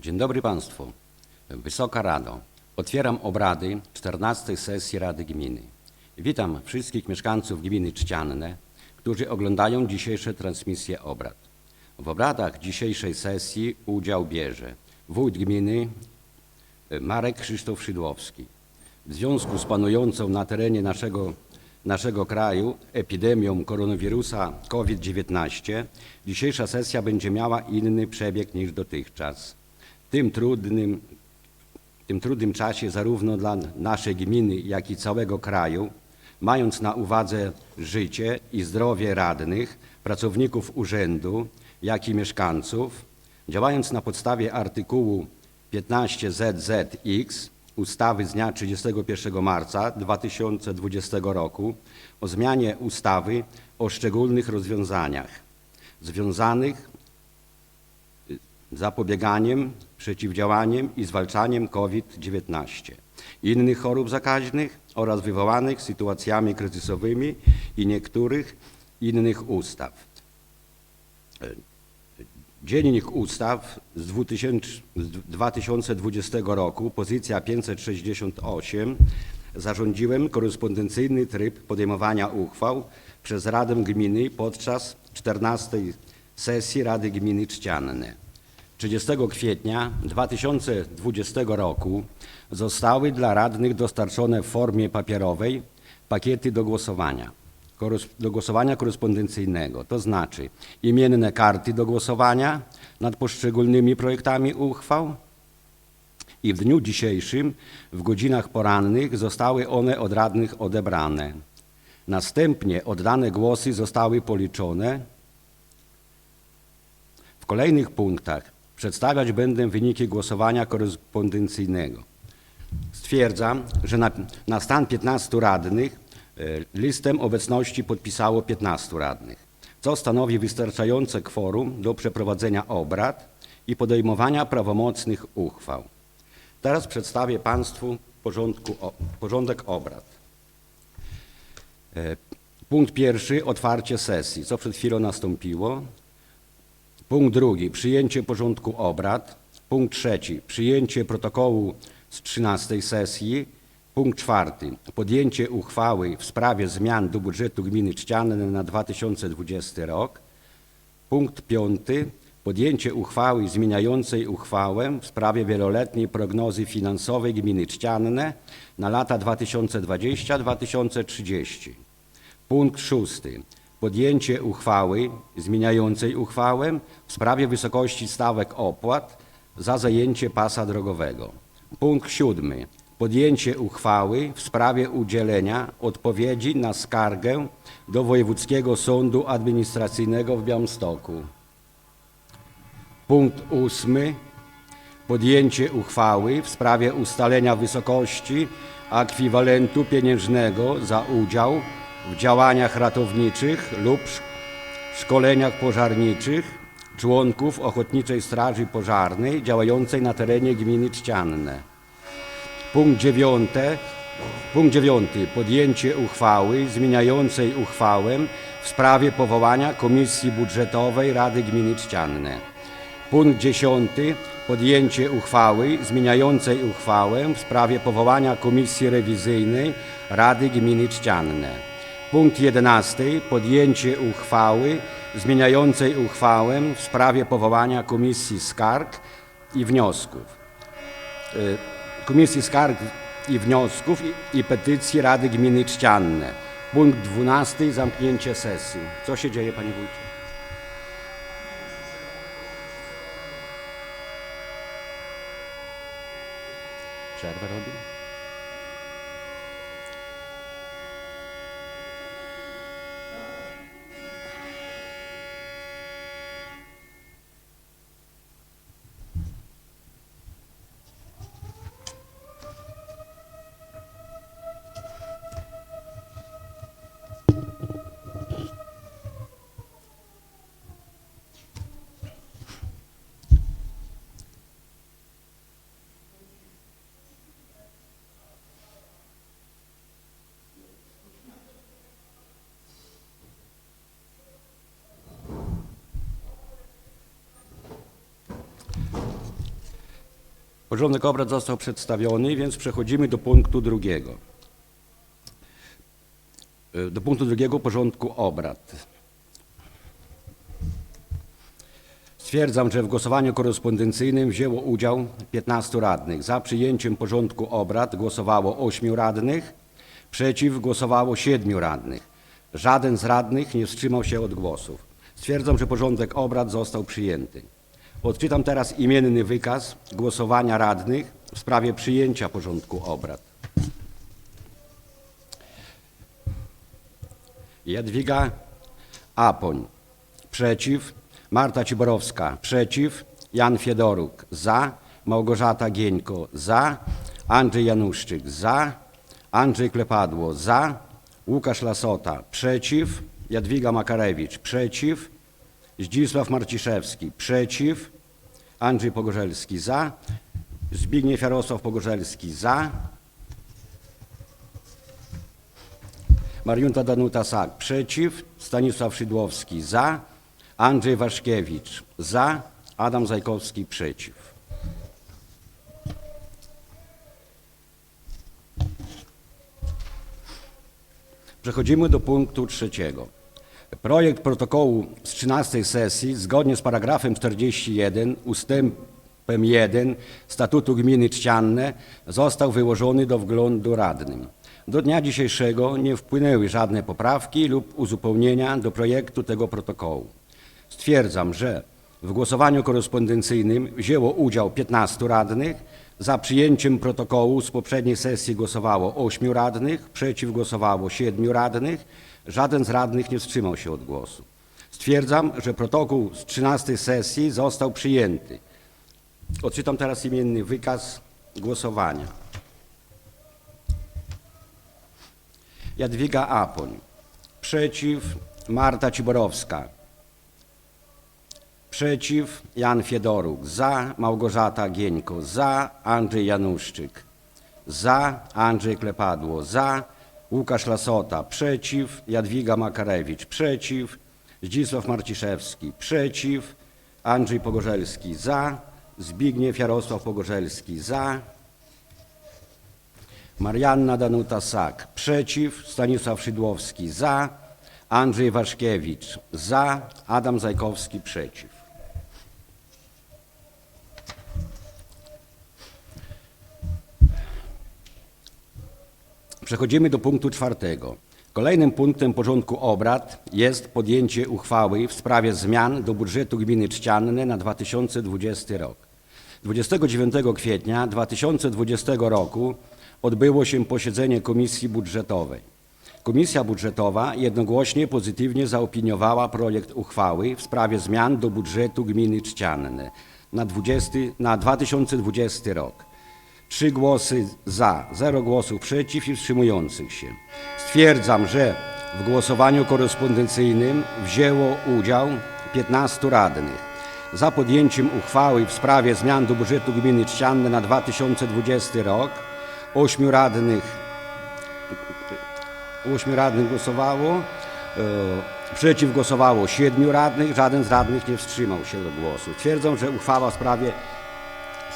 Dzień dobry Państwu. Wysoka Rado. Otwieram obrady 14 sesji Rady Gminy. Witam wszystkich mieszkańców gminy Czcianne, którzy oglądają dzisiejsze transmisje obrad. W obradach dzisiejszej sesji udział bierze wójt gminy Marek Krzysztof Szydłowski. W związku z panującą na terenie naszego, naszego kraju epidemią koronawirusa COVID-19 dzisiejsza sesja będzie miała inny przebieg niż dotychczas. Tym trudnym, tym trudnym czasie zarówno dla naszej gminy, jak i całego kraju, mając na uwadze życie i zdrowie radnych, pracowników urzędu, jak i mieszkańców, działając na podstawie artykułu 15 ZZX ustawy z dnia 31 marca 2020 roku o zmianie ustawy o szczególnych rozwiązaniach związanych zapobieganiem, przeciwdziałaniem i zwalczaniem COVID-19, innych chorób zakaźnych oraz wywołanych sytuacjami kryzysowymi i niektórych innych ustaw. Dziennik Ustaw z 2000 z 2020 roku, pozycja 568, zarządziłem korespondencyjny tryb podejmowania uchwał przez Radę Gminy podczas 14 sesji Rady Gminy Czcianne. 30 kwietnia 2020 roku zostały dla radnych dostarczone w formie papierowej pakiety do głosowania do głosowania korespondencyjnego, to znaczy imienne karty do głosowania nad poszczególnymi projektami uchwał i w dniu dzisiejszym w godzinach porannych zostały one od radnych odebrane. Następnie oddane głosy zostały policzone. W kolejnych punktach przedstawiać będę wyniki głosowania korespondencyjnego. Stwierdzam, że na, na stan 15 radnych e, listem obecności podpisało 15 radnych, co stanowi wystarczające kworum do przeprowadzenia obrad i podejmowania prawomocnych uchwał. Teraz przedstawię Państwu porządku, porządek obrad. E, Punkt pierwszy otwarcie sesji, co przed chwilą nastąpiło. Punkt drugi przyjęcie porządku obrad. Punkt trzeci przyjęcie protokołu z 13 sesji. Punkt czwarty podjęcie uchwały w sprawie zmian do budżetu gminy Czcianne na 2020 rok. Punkt piąty podjęcie uchwały zmieniającej uchwałę w sprawie wieloletniej prognozy finansowej gminy Czcianne na lata 2020-2030. Punkt szósty. Podjęcie uchwały zmieniającej uchwałę w sprawie wysokości stawek opłat za zajęcie pasa drogowego. Punkt siódmy. Podjęcie uchwały w sprawie udzielenia odpowiedzi na skargę do Wojewódzkiego Sądu Administracyjnego w Białymstoku. Punkt ósmy. Podjęcie uchwały w sprawie ustalenia wysokości ekwiwalentu pieniężnego za udział w działaniach ratowniczych lub sz- szkoleniach pożarniczych członków Ochotniczej Straży Pożarnej działającej na terenie gminy Czcianne. Punkt dziewiąty. Punkt dziewiąty. Podjęcie uchwały zmieniającej uchwałę w sprawie powołania Komisji Budżetowej Rady Gminy Czcianne. Punkt dziesiąty. Podjęcie uchwały zmieniającej uchwałę w sprawie powołania Komisji Rewizyjnej Rady Gminy Czcianne. Punkt 11. Podjęcie uchwały zmieniającej uchwałę w sprawie powołania Komisji Skarg i Wniosków. Y, Komisji Skarg i Wniosków i, i Petycji Rady Gminy Czcianne. Punkt 12. Zamknięcie sesji. Co się dzieje, Panie Wójcie? Przerwę robi? Porządek obrad został przedstawiony, więc przechodzimy do punktu drugiego. E, Do punktu drugiego porządku obrad. Stwierdzam, że w głosowaniu korespondencyjnym wzięło udział 15 radnych. Za przyjęciem porządku obrad głosowało 8 radnych, przeciw głosowało 7 radnych. Żaden z radnych nie wstrzymał się od głosów. Stwierdzam, że porządek obrad został przyjęty. Odczytam teraz imienny wykaz głosowania radnych w sprawie przyjęcia porządku obrad. Jadwiga Apoń. Przeciw. Marta Ciborowska. Przeciw. Jan Fiedoruk. Za. Małgorzata Gieńko. Za. Andrzej Januszczyk. Za. Andrzej Klepadło. Za. Łukasz Lasota. Przeciw. Jadwiga Makarewicz. Przeciw. Zdzisław Marciszewski. Przeciw. Andrzej Pogorzelski. Za. Zbigniew Jarosław Pogorzelski. Za. Mariunta Danuta Sak przeciw, Stanisław Szydłowski za, Andrzej Waszkiewicz za, Adam Zajkowski przeciw. Przechodzimy do punktu trzeciego. Projekt protokołu z 13 sesji zgodnie z paragrafem 41 ustępem 1 Statutu Gminy Czcianne został wyłożony do wglądu radnym. Do dnia dzisiejszego nie wpłynęły żadne poprawki lub uzupełnienia do projektu tego protokołu. Stwierdzam, że w głosowaniu korespondencyjnym wzięło udział 15 radnych. Za przyjęciem protokołu z poprzedniej sesji głosowało 8 radnych, przeciw głosowało 7 radnych. Żaden z radnych nie wstrzymał się od głosu. Stwierdzam, że protokół z 13 sesji został przyjęty. Odczytam teraz imienny wykaz głosowania. Jadwiga Apoń. Przeciw Marta Ciborowska. Przeciw Jan Fiedoruk. Za Małgorzata Gieńko. Za Andrzej Januszczyk. Za Andrzej Klepadło. Za Łukasz Lasota. Przeciw Jadwiga Makarewicz. Przeciw Zdzisław Marciszewski. Przeciw Andrzej Pogorzelski. Za Zbigniew Jarosław Pogorzelski. Za Marianna Danuta Sak. Przeciw. Stanisław Szydłowski. Za. Andrzej Waszkiewicz. Za. Adam Zajkowski. Przeciw. Przechodzimy do punktu czwartego. Kolejnym punktem porządku obrad jest podjęcie uchwały w sprawie zmian do budżetu gminy Czcianne na 2020 rok. 29 kwietnia 2020 roku odbyło się posiedzenie Komisji Budżetowej. Komisja Budżetowa jednogłośnie pozytywnie zaopiniowała projekt uchwały w sprawie zmian do budżetu gminy Czcianne na, 20, na 2020 rok. Trzy głosy za, zero głosów przeciw i wstrzymujących się. Stwierdzam, że w głosowaniu korespondencyjnym wzięło udział 15 radnych. Za podjęciem uchwały w sprawie zmian do budżetu gminy Czcianne na 2020 rok ośmiu radnych, ośmiu radnych głosowało, e, przeciw głosowało siedmiu radnych, żaden z radnych nie wstrzymał się do głosu. Twierdzą, że uchwała w sprawie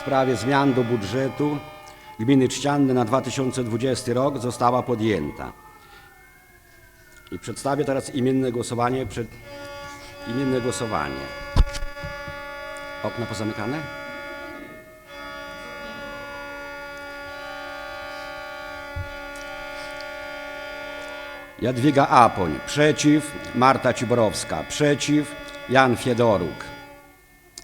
w sprawie zmian do budżetu gminy Czcianne na 2020 rok została podjęta. I przedstawię teraz imienne głosowanie przed imienne głosowanie. Okna pozamykane? Jadwiga Apoń, przeciw. Marta Ciborowska, przeciw. Jan Fiedoruk,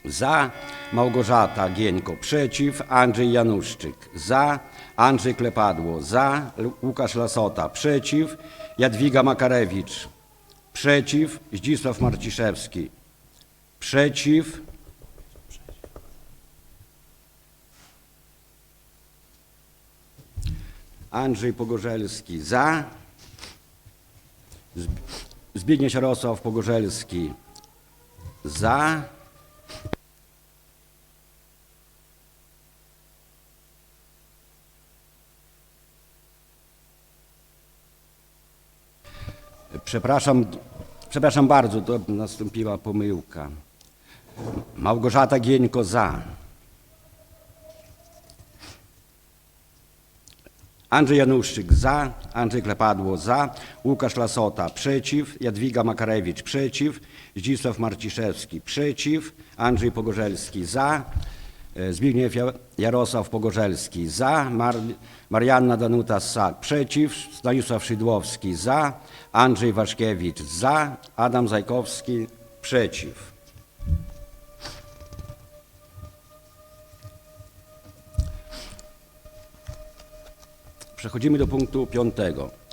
za Małgorzata Gieńko, przeciw Andrzej Januszczyk, za Andrzej Klepadło, za Łukasz Lasota, przeciw Jadwiga Makarewicz, przeciw Zdzisław Marciszewski, przeciw. Andrzej Pogorzelski, za Zb- Zbigniew Jarosław Pogorzelski, za Przepraszam, przepraszam bardzo, to nastąpiła pomyłka. Małgorzata Gieńko za. Andrzej Januszczyk za, Andrzej Klepadło za, Łukasz Lasota przeciw, Jadwiga Makarewicz przeciw, Zdzisław Marciszewski przeciw, Andrzej Pogorzelski za, Zbigniew Ja- Jarosław Pogorzelski za, Mar Marianna Danuta Ssak przeciw, Stanisław Szydłowski za, Andrzej Waszkiewicz za, Adam Zajkowski przeciw. Przechodzimy do punktu piątego.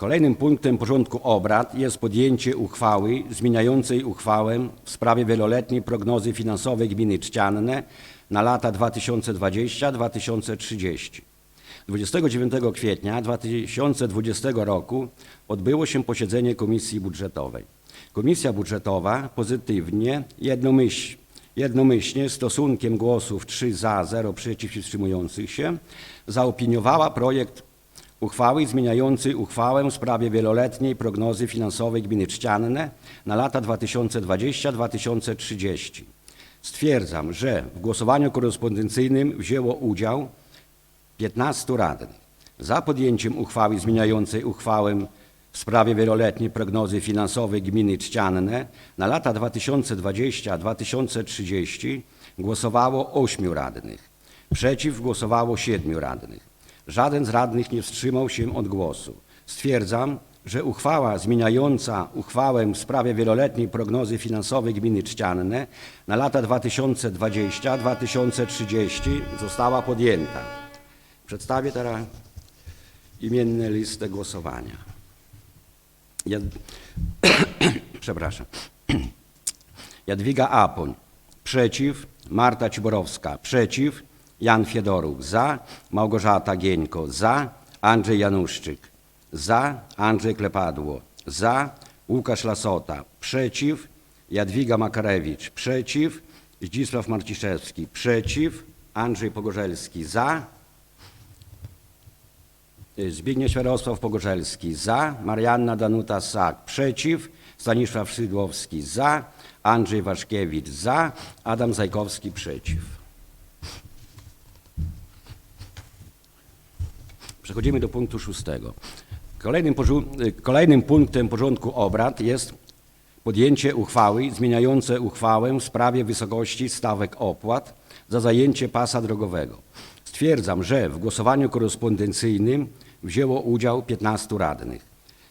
Kolejnym punktem porządku obrad jest podjęcie uchwały zmieniającej uchwałę w sprawie wieloletniej prognozy finansowej gminy Czcianne na lata 2020-2030. 29 kwietnia 2020 roku odbyło się posiedzenie Komisji Budżetowej. Komisja Budżetowa pozytywnie, jednomyśl, jednomyślnie stosunkiem głosów 3 za, 0 przeciw i wstrzymujących się zaopiniowała projekt uchwały zmieniającej uchwałę w sprawie wieloletniej prognozy finansowej gminy Czcianne na lata 2020-2030. Stwierdzam, że w głosowaniu korespondencyjnym wzięło udział 15 radnych. Za podjęciem uchwały zmieniającej uchwałę w sprawie wieloletniej prognozy finansowej gminy Czcianne na lata 2020-2030 głosowało 8 radnych. Przeciw głosowało 7 radnych. Żaden z radnych nie wstrzymał się od głosu. Stwierdzam, że uchwała zmieniająca uchwałę w sprawie wieloletniej prognozy finansowej gminy Czcianne na lata 2020-2030 została podjęta. Przedstawię teraz imienne listy głosowania. Przepraszam. Jadwiga Apoń. Przeciw. Marta Ciborowska. Przeciw. Jan Fiedoruk. Za. Małgorzata Gieńko. Za. Andrzej Januszczyk. Za. Andrzej Klepadło. Za. Łukasz Lasota. Przeciw. Jadwiga Makarewicz. Przeciw. Zdzisław Marciszewski. Przeciw. Andrzej Pogorzelski. Za. Zbigniew Jarosław Pogorzelski za, Marianna Danuta Sak przeciw, Stanisław Szydłowski za, Andrzej Waszkiewicz za, Adam Zajkowski przeciw. Przechodzimy do punktu szóstego. Kolejnym, porzu- kolejnym punktem porządku obrad jest podjęcie uchwały zmieniające uchwałę w sprawie wysokości stawek opłat za zajęcie pasa drogowego. Stwierdzam, że w głosowaniu korespondencyjnym wzięło udział 15 radnych.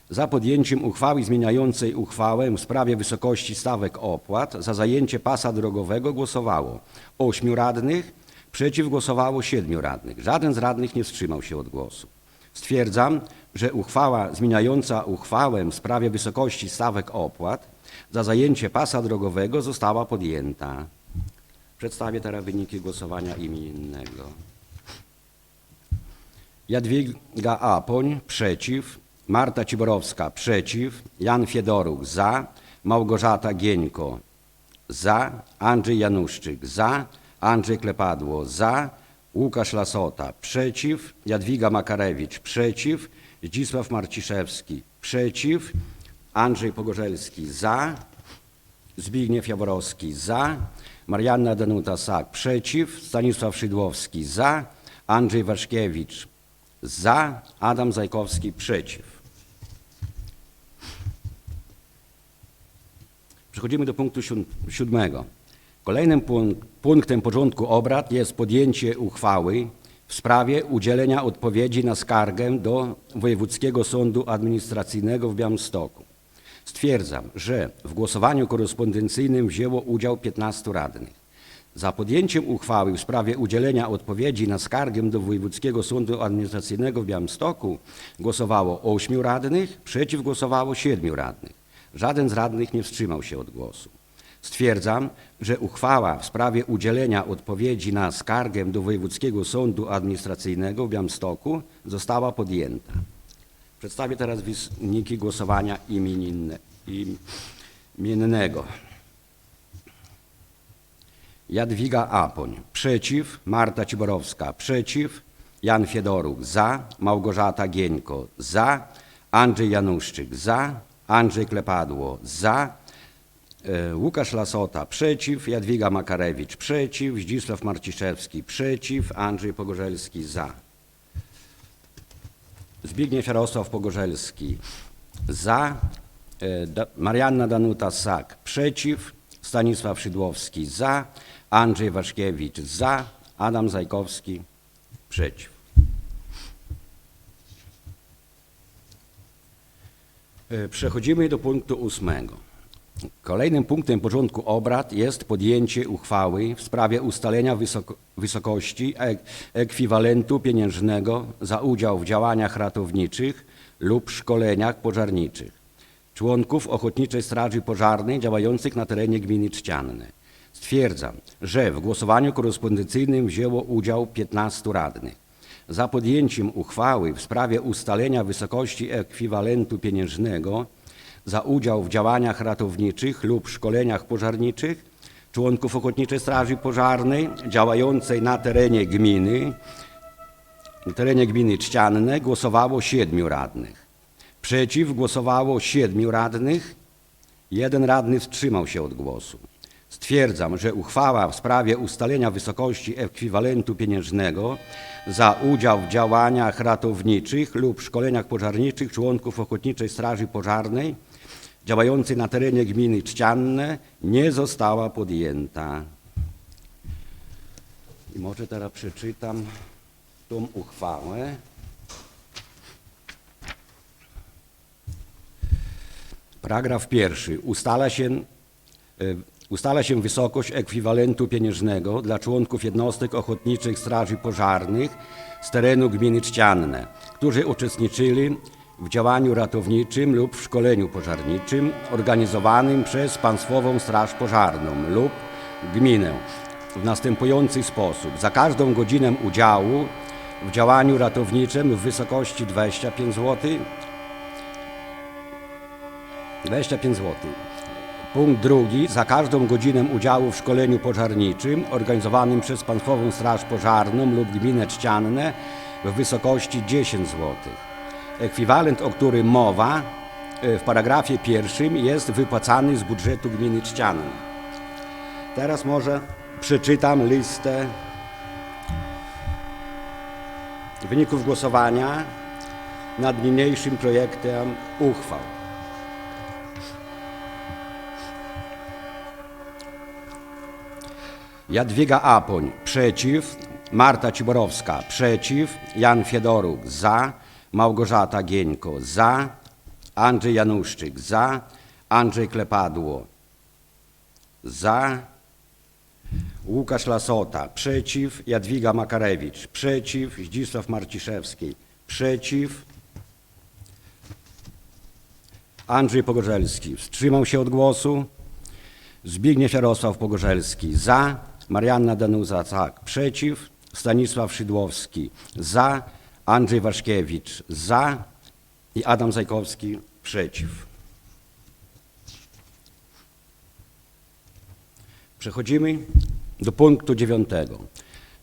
Za podjęciem uchwały zmieniającej uchwałę w sprawie wysokości stawek opłat za zajęcie pasa drogowego głosowało 8 radnych, przeciw głosowało 7 radnych. Żaden z radnych nie wstrzymał się od głosu. Stwierdzam, że uchwała zmieniająca uchwałę w sprawie wysokości stawek opłat za zajęcie pasa drogowego została podjęta. Przedstawię teraz wyniki głosowania imiennego. Jadwiga Apoń przeciw, Marta Ciborowska przeciw, Jan Fiedoruk za, Małgorzata Gieńko za, Andrzej Januszczyk za, Andrzej Klepadło za, Łukasz Lasota przeciw, Jadwiga Makarewicz przeciw, Zdzisław Marciszewski przeciw, Andrzej Pogorzelski za, Zbigniew Jaworowski za, Marianna Danuta Sak przeciw, Stanisław Szydłowski za, Andrzej Waszkiewicz za, Adam Zajkowski przeciw. Przechodzimy do punktu siód- siódmego. Kolejnym punk- punktem porządku obrad jest podjęcie uchwały w sprawie udzielenia odpowiedzi na skargę do Wojewódzkiego Sądu Administracyjnego w Białymstoku. Stwierdzam, że w głosowaniu korespondencyjnym wzięło udział 15 radnych. Za podjęciem uchwały w sprawie udzielenia odpowiedzi na skargę do Wojewódzkiego Sądu Administracyjnego w Białymstoku głosowało 8 radnych, przeciw głosowało 7 radnych. Żaden z radnych nie wstrzymał się od głosu. Stwierdzam, że uchwała w sprawie udzielenia odpowiedzi na skargę do Wojewódzkiego Sądu Administracyjnego w Białymstoku została podjęta. Przedstawię teraz wyniki głosowania imienine- imiennego. Jadwiga Apoń. Przeciw, Marta Ciborowska. Przeciw, Jan Fiedoruk. Za, Małgorzata Gieńko. Za, Andrzej Januszczyk. Za, Andrzej Klepadło. Za, Łukasz Lasota przeciw, Jadwiga Makarewicz przeciw, Zdzisław Marciszewski przeciw, Andrzej Pogorzelski za. Zbigniew Jarosław Pogorzelski za, e, Marianna Danuta Sak przeciw, Stanisław Szydłowski za, Andrzej Waszkiewicz za, Adam Zajkowski przeciw. E, Przechodzimy do punktu ósmego. Kolejnym punktem porządku obrad jest podjęcie uchwały w sprawie ustalenia wysoko, wysokości ek, ekwiwalentu pieniężnego za udział w działaniach ratowniczych lub szkoleniach pożarniczych członków Ochotniczej Straży Pożarnej działających na terenie gminy Czcianne. Stwierdzam, że w głosowaniu korespondencyjnym wzięło udział 15 radnych. Za podjęciem uchwały w sprawie ustalenia wysokości ekwiwalentu pieniężnego za udział w działaniach ratowniczych lub szkoleniach pożarniczych członków Ochotniczej Straży Pożarnej działającej na terenie gminy, na terenie gminy Czcianne głosowało siedmiu radnych. Przeciw głosowało siedmiu radnych, jeden radny wstrzymał się od głosu. Stwierdzam, że uchwała w sprawie ustalenia wysokości ekwiwalentu pieniężnego za udział w działaniach ratowniczych lub szkoleniach pożarniczych członków Ochotniczej Straży Pożarnej działającej na terenie gminy Czcianne nie została podjęta. I może teraz przeczytam tą uchwałę. Paragraf pierwszy. Ustala się, e, ustala się wysokość ekwiwalentu pieniężnego dla członków jednostek ochotniczych straży pożarnych z terenu gminy Czcianne, którzy uczestniczyli w działaniu ratowniczym lub w szkoleniu pożarniczym organizowanym przez Państwową Straż Pożarną lub gminę w następujący sposób. Za każdą godzinę udziału w działaniu ratowniczym w wysokości 25 zł 25 zł. Punkt drugi. Za każdą godzinę udziału w szkoleniu pożarniczym organizowanym przez Państwową Straż Pożarną lub Gminę Czcianne w wysokości 10 zł. Ekwiwalent, o którym mowa e, w paragrafie pierwszym jest wypłacany z budżetu Gminy Czcianne. Teraz może przeczytam listę wyników głosowania nad niniejszym projektem uchwał. Jadwiga Apoń przeciw, Marta Ciborowska przeciw, Jan Fiedoruk za, Małgorzata Gieńko za, Andrzej Januszczyk za, Andrzej Klepadło za, Łukasz Lasota przeciw, Jadwiga Makarewicz przeciw, Zdzisław Marciszewski przeciw, Andrzej Pogorzelski wstrzymał się od głosu, Zbigniew Jarosław Pogorzelski za, Marianna Danuza tak, przeciw, Stanisław Szydłowski za, Andrzej Waszkiewicz za i Adam Zajkowski przeciw. Przechodzimy do punktu dziewiątego.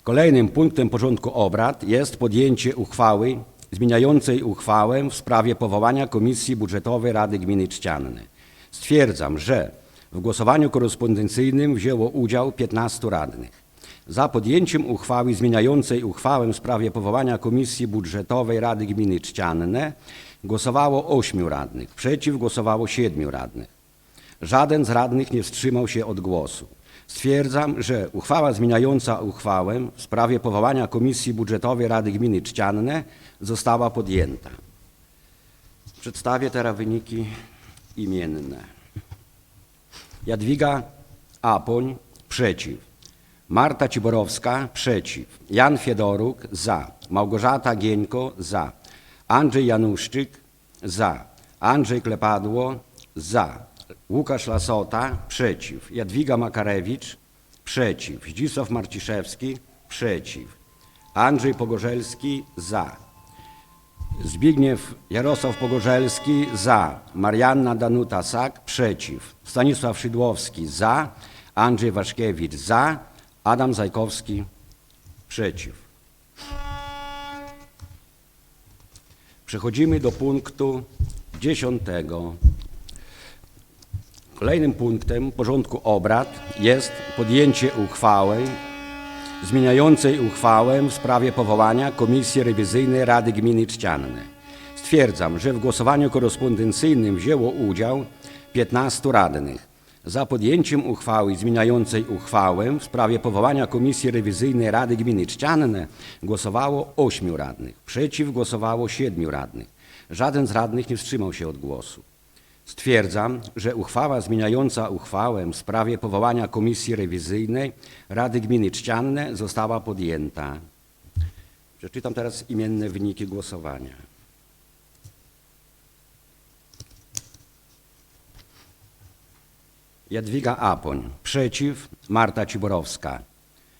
Kolejnym punktem porządku obrad jest podjęcie uchwały zmieniającej uchwałę w sprawie powołania Komisji Budżetowej Rady Gminy Czcianne. Stwierdzam, że w głosowaniu korespondencyjnym wzięło udział 15 radnych. Za podjęciem uchwały zmieniającej uchwałę w sprawie powołania Komisji Budżetowej Rady Gminy Czcianne głosowało 8 radnych, przeciw głosowało 7 radnych. Żaden z radnych nie wstrzymał się od głosu. Stwierdzam, że uchwała zmieniająca uchwałę w sprawie powołania Komisji Budżetowej Rady Gminy Czcianne została podjęta. Przedstawię teraz wyniki imienne. Jadwiga Apoń przeciw. Marta Ciborowska przeciw. Jan Fiedoruk za. Małgorzata Gieńko za. Andrzej Januszczyk za. Andrzej Klepadło za. Łukasz Lasota przeciw. Jadwiga Makarewicz przeciw. Zdzisław Marciszewski przeciw. Andrzej Pogorzelski za. Zbigniew Jarosław Pogorzelski za, Marianna Danuta Sak przeciw, Stanisław Szydłowski za, Andrzej Waszkiewicz za, Adam Zajkowski przeciw. Przechodzimy do punktu dziesiątego. Kolejnym punktem porządku obrad jest podjęcie uchwały zmieniającej uchwałę w sprawie powołania Komisji Rewizyjnej Rady Gminy Czcianne. Stwierdzam, że w głosowaniu korespondencyjnym wzięło udział 15 radnych. Za podjęciem uchwały zmieniającej uchwałę w sprawie powołania Komisji Rewizyjnej Rady Gminy Czcianne głosowało 8 radnych. Przeciw głosowało 7 radnych. Żaden z radnych nie wstrzymał się od głosu. Stwierdzam, że uchwała zmieniająca uchwałę w sprawie powołania Komisji Rewizyjnej Rady Gminy Czcianne została podjęta. Przeczytam teraz imienne wyniki głosowania. Jadwiga Apoń. Przeciw. Marta Ciborowska.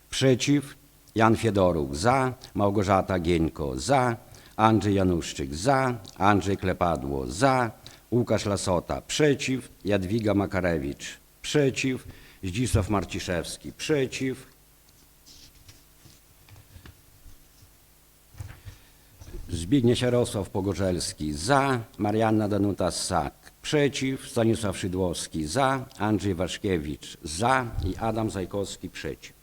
Przeciw. Jan Fiedoruk. Za. Małgorzata Gieńko. Za. Andrzej Januszczyk. Za. Andrzej Klepadło. Za. Łukasz Lasota. Przeciw. Jadwiga Makarewicz. Przeciw. Zdzisław Marciszewski. Przeciw. Zbigniew Jarosław Pogorzelski za, Marianna Danuta Ssak przeciw, Stanisław Szydłowski za, Andrzej Waszkiewicz za i Adam Zajkowski przeciw.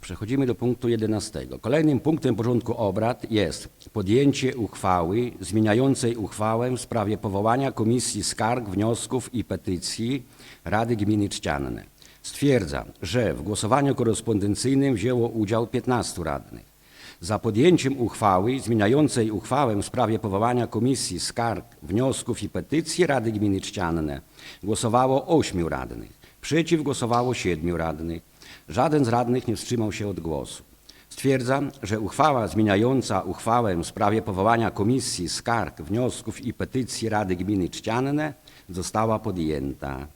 Przechodzimy do punktu 11. Kolejnym punktem porządku obrad jest podjęcie uchwały zmieniającej uchwałę w sprawie powołania Komisji Skarg, Wniosków i Petycji Rady Gminy Czcianne. Stwierdzam, że w głosowaniu korespondencyjnym wzięło udział 15 radnych. Za podjęciem uchwały zmieniającej uchwałę w sprawie powołania Komisji Skarg, Wniosków i Petycji Rady Gminy Czcianne głosowało 8 radnych. Przeciw głosowało 7 radnych. Żaden z radnych nie wstrzymał się od głosu. Stwierdzam, że uchwała zmieniająca uchwałę w sprawie powołania Komisji Skarg, Wniosków i Petycji Rady Gminy Czcianne została podjęta.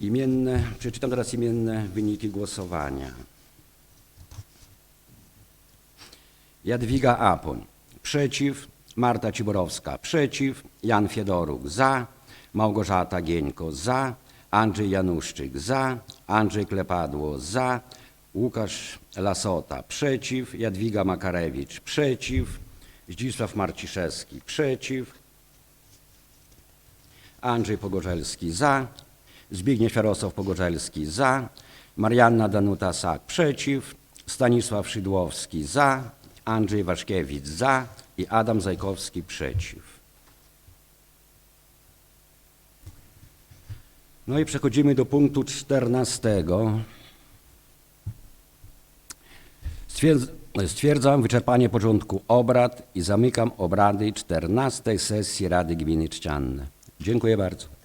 Imienne, przeczytam teraz imienne wyniki głosowania. Jadwiga Apoń. Przeciw. Marta Ciborowska. Przeciw. Jan Fiedoruk. Za. Małgorzata Gieńko. Za. Andrzej Januszczyk. Za. Andrzej Klepadło. Za. Łukasz Lasota. Przeciw. Jadwiga Makarewicz. Przeciw. Zdzisław Marciszewski. Przeciw. Andrzej Pogorzelski. Za. Zbigniew Jarosław Pogorzelski. Za. Marianna Danuta Sak. Przeciw. Stanisław Szydłowski. Za. Andrzej Waszkiewicz. Za. I Adam Zajkowski. Przeciw. No i przechodzimy do punktu 14. Stwierdz- Stwierdzam wyczerpanie porządku obrad i zamykam obrady 14 sesji Rady Gminy Czcianne. Dziękuję bardzo.